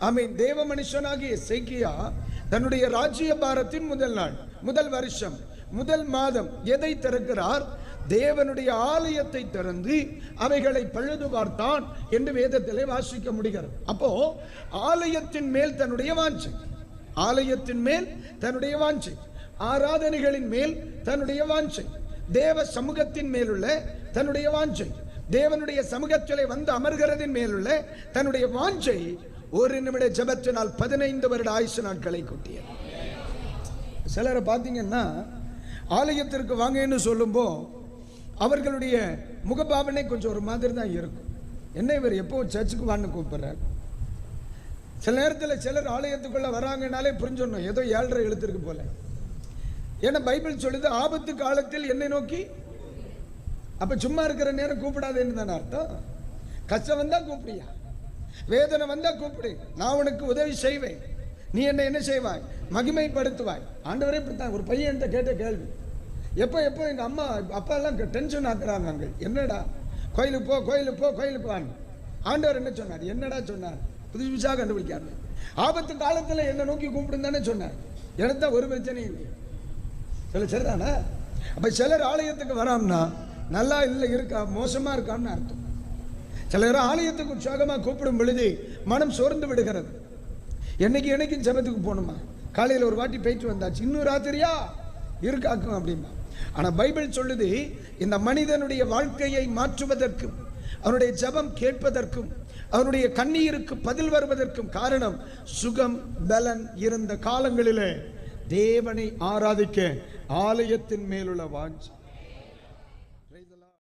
ஆமீன். தேவ மனுஷனாகிய சேக்கியா தன்னுடைய ராஜ்ய பாரத்தின் முதல் நாள் முதல் வருஷம் முதல் மாதம் எதை திறக்கிறார்? தேவனுடைய ஆலயத்தை திறந்து அவைகளை பழுது பார்த்தான் என்று வேதத்திலே வாசிக்க முடிகிறது. அப்போ ஆலயத்தின் மேல் தன்னுடைய வாஞ்சை ஆலயத்தின் மேல் தன்னுடைய வாஞ்சை ஆராதனைகளின் மேல் தன்னுடைய வாஞ்சை தேவ சமூகத்தின் மேலுள்ள தன்னுடைய வாஞ்சை தேவனுடைய சமூகத்திலே வந்து அமர்கிறதின் மேலுள்ள தன்னுடைய வாஞ்சை ஒரு நிமிட ஜபத்தினால் பதினைந்து வருட ஆயுசு நாட்களை கூட்டியது சிலரை பார்த்தீங்கன்னா ஆலயத்திற்கு வாங்கன்னு சொல்லும்போ அவர்களுடைய முகபாவனை கொஞ்சம் ஒரு மாதிரி தான் இருக்கும். என்ன இவர் எப்போ சர்ச்சுக்கு வான்னு கூப்பிடுறாரு. சில நேரத்தில் சிலர் ஆலயத்துக்குள்ள வராங்கனாலே புரிஞ்சிடணும். ஏதோ ஏழரை எழுத்திருக்கு போல. ஏன்னா பைபிள் சொல்லுது ஆபத்து காலத்தில் என்னை நோக்கி அப்ப சும்மா இருக்கிற நேரம் கூப்பிடாதேன்னு தானே அர்த்தம். கஷ்டம் தான் கூப்பிடியா? வேதனை வந்தா கூப்பிடு. நான் உனக்கு உதவி செய்வேன். நீ என்ன என்ன செய்வாய்? மகிமைப்படுத்துவாய். ஆண்டவரே இப்படித்தான். ஒரு பையன் கேட்ட கேள்வி. எப்போ எப்போ எங்கள் அம்மா அப்பா எல்லாம் டென்ஷன் ஆக்குறாங்க அங்கே. என்னடா? கோயிலுக்கு போ கோயிலுக்கு போ கோயிலுக்கு வான்னு ஆண்டவர் என்ன சொன்னார்? என்னடா சொன்னார்? புதுசு புதுசாக கண்டுபிடிக்காரு ஆபத்து காலத்தில் என்னை நோக்கி கூப்பிடுன்னு தானே சொன்னார். எனக்கு தான் ஒரு பிரச்சனையும் இல்லை. சில சரிதானே அப்போ சிலர் ஆலயத்துக்கு வராம்னா நல்லா இல்லை இருக்கா மோசமாக இருக்கான்னு அர்த்தம். சிலர் ஆலயத்துக்கு உற்சாகமாக கூப்பிடும் பொழுது மனம் சோர்ந்து விடுகிறது. என்னைக்கு என்னைக்கும் ஜெபத்துக்கு போகணுமா? காலையில் ஒரு வாட்டி போயிட்டு வந்தாச்சு. இன்னும் ராத்திரியா? இருக்காக்கும் அப்படிமா ஆனால் பைபிள் சொல்லுது இந்த மனிதனுடைய வாழ்க்கையை மாற்றுவதற்கும் அவனுடைய ஜெபம் கேட்பதற்கும் அவனுடைய கண்ணீருக்கு பதில் வருவதற்கும் காரணம் சுகம் பலன் இருந்த காலங்களிலே தேவனை ஆராதிக்க ஆலயத்தின் மேலுள்ள வாஞ்சை.